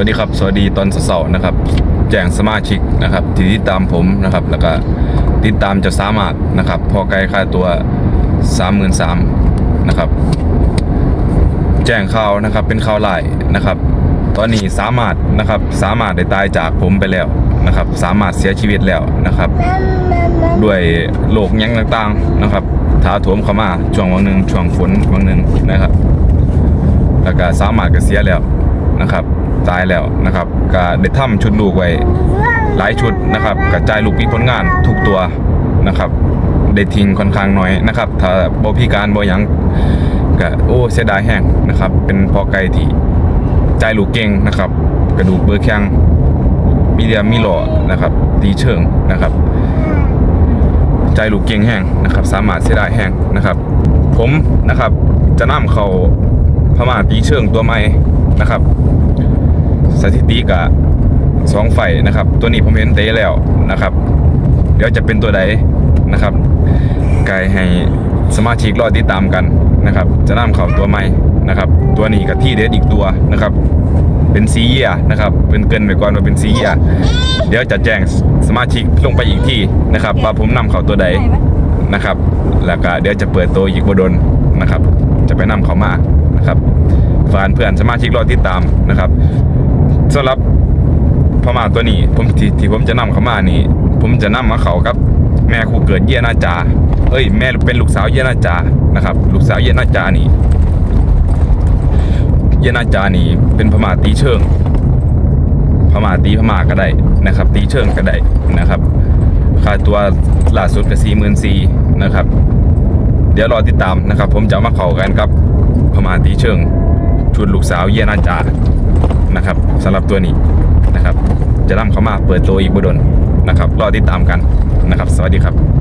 วัสดีครับ สวัสดีตอนเสาร์นะครับ แจ้งสมาชิกนะครับที่ติดตามผมนะครับ แล้วก็ติดตามจะสามารถนะครับ พอไกลค่าตัว 33,000นะครับ แจ้งข่าวนะครับเป็นข่าวไล่นะครับ ตอนนี้สามารถนะครับสามารถได้ตายจากผมไปแล้วนะครับ สามารถเสียชีวิตแล้วนะครับ ด้วยโรคยังต่างๆนะครับถาโถมเข้ามาช่วงวันหนึ่งช่วงฝนวันหนึ่งนะครับแล้วก็สามารถก็เสียแล้วนะครับ ตายแล้วนะครับก็ได้ทำชุดลูกไว้หลายชุดนะครับกระจายลูกปีผลงานทุกตัวนะครับได้ทิ้งค่อนข้างน้อยนะครับถ้าบ่พิการบ่หยังก็โอ้เสียดายแห้งนะครับ เป็นพอไก่ที่จายลูกเก่งนะครับ กระดูกเบอร์แข้งมีเดียมีหล่อนะครับตีเชิงนะครับ ใจลูกเก่งแห้งนะครับ สามารถเสียดายแห้งนะครับ ผมนะครับจะนำเขาพม่าตีเชิงตัวใหม่นะครับ สถิติกะสองไฟนะครับ ตัวนี้ผมเห็นเตะแล้วนะครับ เดี๋ยวจะเป็นตัวใดนะครับกายให้สมาชิกรอติดตามกันนะครับ จะนำเขาตัวใหม่นะครับ ตัวนี้กับที่เด็ดอีกตัวนะครับ เป็นซีเยียนะครับ เป็นเกินไปก่อนว่าเป็นซีเยียเดี๋ยวจะแจ้งสมาชิกลงไปอีกที่นะครับ ว่าผมนำเขาตัวใดนะครับ แล้วก็เดี๋ยวจะเปิดตัวอีกบดนนะครับ จะไปนำเขามานะครับฝากเพื่อนสมาชิกรอติดตามนะครับ สำหรับพม่าตัวนี้ ผมที่ที่ผมจะนำเขามานี่ ผมจะนำมาเขากับ แม่ครูเกิดเยนาจา เอ้ย แม่เป็นลูกสาวเยนาจานะครับ ลูกสาวเยนาจานี่เยนาจานี่เป็นพม่าตีเชิงพม่าตีพม่าก็ได้นะครับ ตีเชิงก็ได้นะครับค่าตัวล่าสุดก็สี่หมื่นสี่นะครับ เดี๋ยวรอติดตามนะครับ ผมจะมาเข้ากันกับพม่าตีเชิงชุดลูกสาวเยนาจา นะครับสำหรับตัวนี้นะครับ จะนำเข้ามาเปิดตัวอีกบุดนนะครับ รอติดตามกันนะครับ สวัสดีครับ